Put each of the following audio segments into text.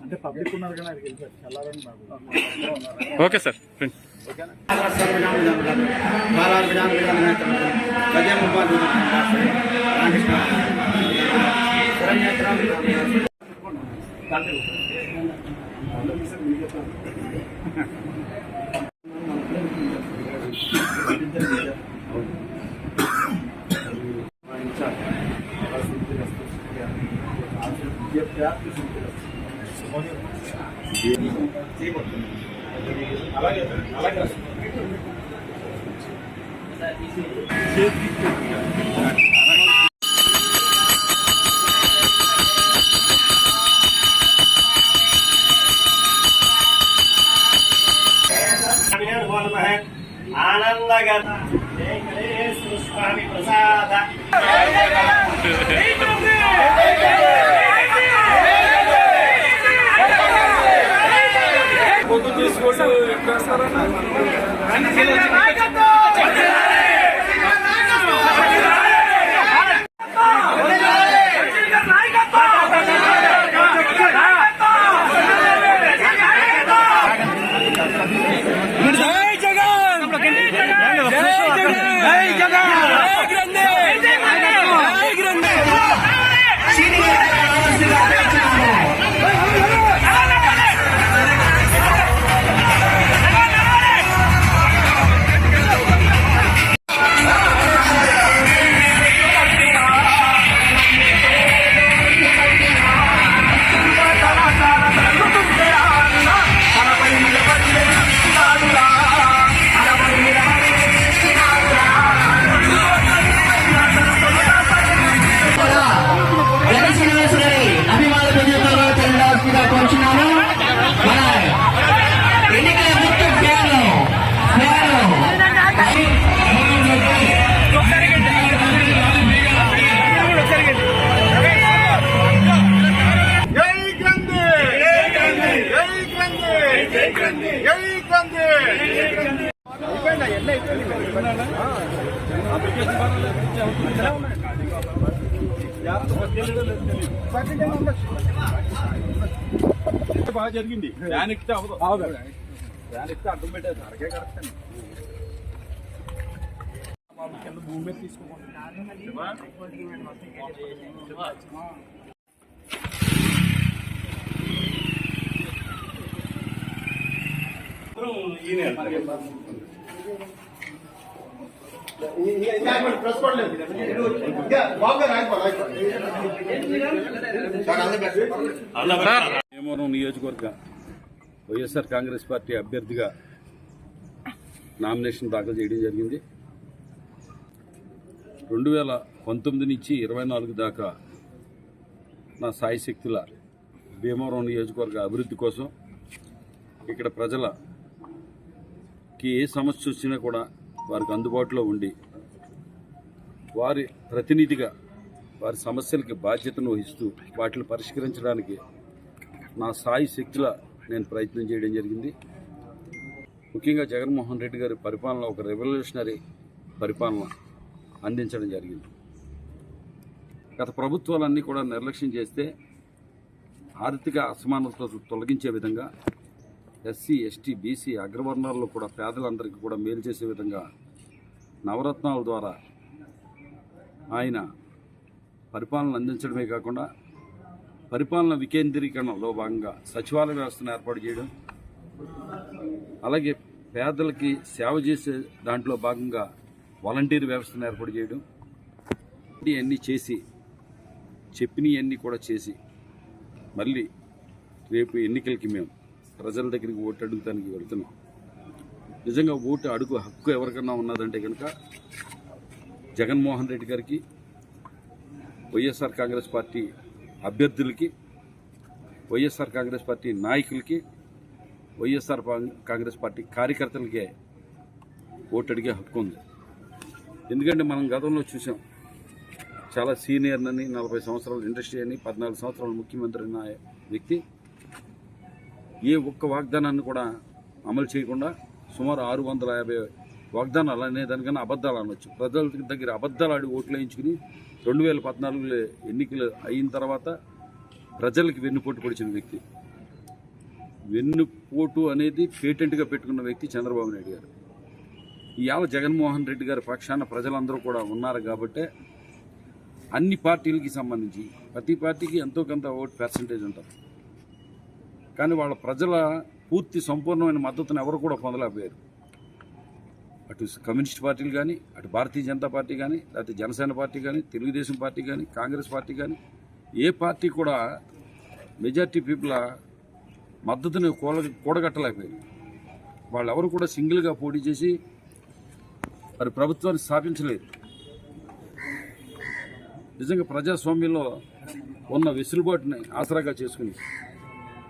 అంటే పబ్లిక్ ఉన్నారు కానీ అది తెలుసు చల్లారని ఓకే సార్. ఫ్రెండ్స్ ఆనందగత స్వామి ప్రసాద 哎加这 బాగా జరిగింది ఫ్యాన్ ఎక్కితే అవ్వదు ఫ్యాన్ ఎక్కితే అడ్డం పెట్టేది అరకే కరెక్ట్ అండి కింద భూమి మీద తీసుకోమంటున్నా భీమవరం నియోజకవర్గ వైఎస్ఆర్ కాంగ్రెస్ పార్టీ అభ్యర్థిగా నామినేషన్ దాఖలు చేయడం జరిగింది. రెండు వేల పంతొమ్మిది నుంచి ఇరవై నాలుగు దాకా నా సాయి శక్తుల భీమవరం నియోజకవర్గ అభివృద్ధి కోసం ఇక్కడ ప్రజలకి ఏ సమస్య వచ్చినా కూడా వారికి అందుబాటులో ఉండి వారి ప్రతినిధిగా వారి సమస్యలకి బాధ్యతను వహిస్తూ వాటిని పరిష్కరించడానికి నా స్థాయి శక్తిలా నేను ప్రయత్నం చేయడం జరిగింది. ముఖ్యంగా జగన్మోహన్ రెడ్డి గారి పరిపాలన ఒక రెవల్యూషనరీ పరిపాలన అందించడం జరిగింది. గత ప్రభుత్వాలన్నీ కూడా నిర్లక్ష్యం చేస్తే ఆర్థిక అసమానతలు తొలగించే విధంగా ఎస్సీ ఎస్టీ బీసీ అగ్రవర్ణాల్లో కూడా పేదలందరికీ కూడా మేలు చేసే విధంగా నవరత్నాల ద్వారా ఆయన పరిపాలన అందించడమే కాకుండా పరిపాలన వికేంద్రీకరణలో భాగంగా సచివాలయ వ్యవస్థను ఏర్పాటు చేయడం అలాగే పేదలకి సేవ చేసే దాంట్లో భాగంగా వాలంటీర్ వ్యవస్థను ఏర్పాటు చేయడం అన్నీ చేసి చెప్పినవన్నీ కూడా చేసి మళ్ళీ రేపు ఎన్నికలకి మేము ప్రజల దగ్గరికి ఓటు అడుగుతానికి వెళ్తున్నాం. నిజంగా ఓటు అడుగు హక్కు ఎవరికన్నా ఉన్నదంటే కనుక జగన్మోహన్ రెడ్డి గారికి వైఎస్ఆర్ కాంగ్రెస్ పార్టీ అభ్యర్థులకి వైఎస్ఆర్ కాంగ్రెస్ పార్టీ నాయకులకి వైఎస్ఆర్ కాంగ్రెస్ పార్టీ కార్యకర్తలకే ఓటు అడిగే హక్కు ఉంది. ఎందుకంటే మనం గతంలో చూసాం చాలా సీనియర్ అని నలభై సంవత్సరాలు ఇండస్ట్రీ అని పద్నాలుగు సంవత్సరాల ముఖ్యమంత్రి అయిన వ్యక్తి ఏ ఒక్క వాగ్దానాన్ని కూడా అమలు చేయకుండా సుమారు ఆరు వందల యాభై వాగ్దానాలు అనే దానికన్నా అబద్ధాలు అనొచ్చు. ప్రజల దగ్గర అబద్ధాలు ఆడి ఓట్లు వేయించుకుని రెండు వేల పద్నాలుగులో ఎన్నికలు అయిన తర్వాత ప్రజలకి వెన్నుపోటు పొడిచిన వ్యక్తి. వెన్నుపోటు అనేది పేటెంట్గా పెట్టుకున్న వ్యక్తి చంద్రబాబు నాయుడు గారు. ఇవాళ జగన్మోహన్ రెడ్డి గారి పక్షాన ప్రజలందరూ కూడా ఉన్నారు కాబట్టే అన్ని పార్టీలకి సంబంధించి ప్రతి పార్టీకి ఎంతో కొంత ఓట్ పర్సంటేజ్ ఉంటుంది. కానీ వాళ్ళ ప్రజల పూర్తి సంపూర్ణమైన మద్దతును ఎవరు కూడా పొందలేకపోయారు. అటు కమ్యూనిస్ట్ పార్టీలు కానీ అటు భారతీయ జనతా పార్టీ కానీ లేకపోతే జనసేన పార్టీ కానీ తెలుగుదేశం పార్టీ కానీ కాంగ్రెస్ పార్టీ కానీ ఏ పార్టీ కూడా మెజార్టీ పీపుల్ మద్దతుని కూడ కూడగట్టలేకపోయింది. వాళ్ళెవరు కూడా సింగిల్గా పోటీ చేసి మరి ప్రభుత్వాన్ని స్థాపించలేదు. నిజంగా ప్రజాస్వామ్యంలో ఉన్న వెసులుబాటుని ఆసరాగా చేసుకుని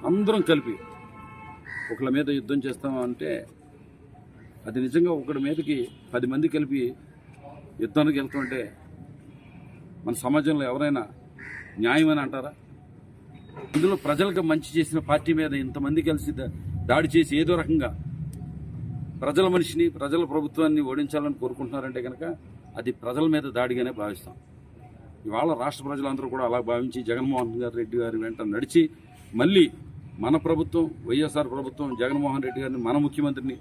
అందరం కలిపి ఒకళ్ళ మీద యుద్ధం చేస్తామంటే అది నిజంగా ఒకటి మీదకి పది మంది కలిపి యుద్ధానికి వెళ్తుంటే మన సమాజంలో ఎవరైనా న్యాయమని అంటారా? ఇందులో ప్రజలకు మంచి చేసిన పార్టీ మీద ఇంతమంది కలిసి దాడి చేసి ఏదో రకంగా ప్రజల మనిషిని ప్రజల ప్రభుత్వాన్ని ఓడించాలని కోరుకుంటున్నారంటే కనుక అది ప్రజల మీద దాడిగానే భావిస్తాం. ఇవాళ రాష్ట్ర ప్రజలందరూ కూడా అలా భావించి జగన్మోహన్ గారి రెడ్డి గారి వెంట నడిచి మళ్ళీ మన ప్రభుత్వం వైఎస్ఆర్ ప్రభుత్వం జగన్మోహన్ రెడ్డి గారిని మన ముఖ్యమంత్రిని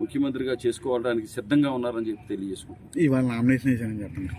ముఖ్యమంత్రిగా చేసుకోవడానికి సిద్ధంగా ఉన్నారని చెప్పి తెలియజేసుకుంటున్నాం. ఇవాళ నామినేషన్ చెప్పండి.